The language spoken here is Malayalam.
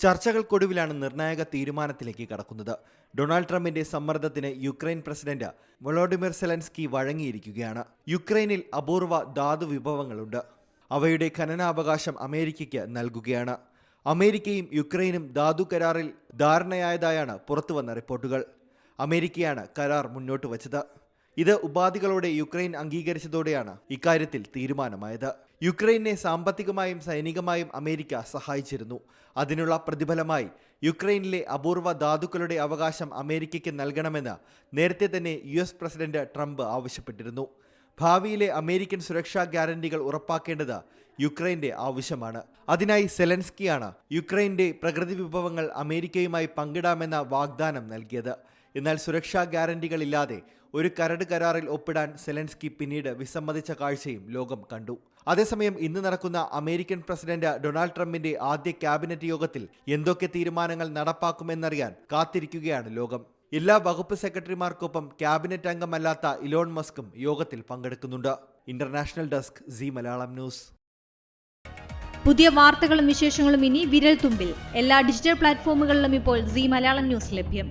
ചർച്ചകൾക്കൊടുവിലാണ് നിർണായക തീരുമാനത്തിലേക്ക് കടക്കുന്നത്. ഡൊണാൾഡ് ട്രംപിന്റെ സമ്മർദ്ദത്തിന് യുക്രൈൻ പ്രസിഡന്റ് വളോഡിമിർ സെലൻസ്കി വഴങ്ങിയിരിക്കുകയാണ്. യുക്രൈനിൽ അപൂർവ ധാതു വിഭവങ്ങളുണ്ട്. അവയുടെ ഖനനാവകാശം അമേരിക്കയ്ക്ക് നൽകുകയാണ്. അമേരിക്കയും യുക്രൈനും ധാതു കരാറിൽ ധാരണയായതായാണ് പുറത്തുവന്ന റിപ്പോർട്ടുകൾ. അമേരിക്കയാണ് കരാർ മുന്നോട്ട് വച്ചത് ഇത് ഉപാധികളോടെ യുക്രൈൻ അംഗീകരിച്ചതോടെയാണ് ഇക്കാര്യത്തിൽ തീരുമാനമായത്. യുക്രൈനെ സാമ്പത്തികമായും സൈനികമായും അമേരിക്ക സഹായിച്ചിരുന്നു. അതിനുള്ള പ്രതിഫലമായി യുക്രൈനിലെ അപൂർവ ധാതുക്കളുടെ അവകാശം അമേരിക്കയ്ക്ക് നൽകണമെന്ന് നേരത്തെ തന്നെ യു എസ് പ്രസിഡന്റ് ട്രംപ് ആവശ്യപ്പെട്ടിരുന്നു. ഭാവിയിലെ അമേരിക്കൻ സുരക്ഷാ ഗ്യാരണ്ടികൾ ഉറപ്പാക്കേണ്ടത് യുക്രൈന്റെ ആവശ്യമാണ്. അതിനായി സെലൻസ്കിയാണ് യുക്രൈന്റെ പ്രകൃതി വിഭവങ്ങൾ അമേരിക്കയുമായി പങ്കിടാമെന്ന വാഗ്ദാനം നൽകിയത്. എന്നാൽ സുരക്ഷാ ഗ്യാരണ്ടികളില്ലാതെ ഒരു കരട് കരാറിൽ ഒപ്പിടാൻ സെലൻസ്കി പിന്നീട് വിസമ്മതിച്ച കാഴ്ചയും ലോകം കണ്ടു. അതേസമയം ഇന്ന് നടക്കുന്ന അമേരിക്കൻ പ്രസിഡന്റ് ഡൊണാൾഡ് ട്രംപിന്റെ ആദ്യ ക്യാബിനറ്റ് യോഗത്തിൽ എന്തൊക്കെ തീരുമാനങ്ങൾ നടപ്പാക്കുമെന്നറിയാൻ കാത്തിരിക്കുകയാണ് ലോകം. എല്ലാ വകുപ്പ് സെക്രട്ടറിമാർക്കൊപ്പം ക്യാബിനറ്റ് അംഗമല്ലാത്ത ഇലോൺ മസ്കും യോഗത്തിൽ പങ്കെടുക്കുന്നുണ്ട്. International desk Zee Malayalam News. പുതിയ വാർത്തകളും വിശേഷങ്ങളും ഇനി വിരൽ തുമ്പിൽ എല്ലാ ഡിജിറ്റൽ പ്ലാറ്റ്ഫോമുകളിലും ഇപ്പോൾ സി മലയാളം ന്യൂസ് ലഭ്യം.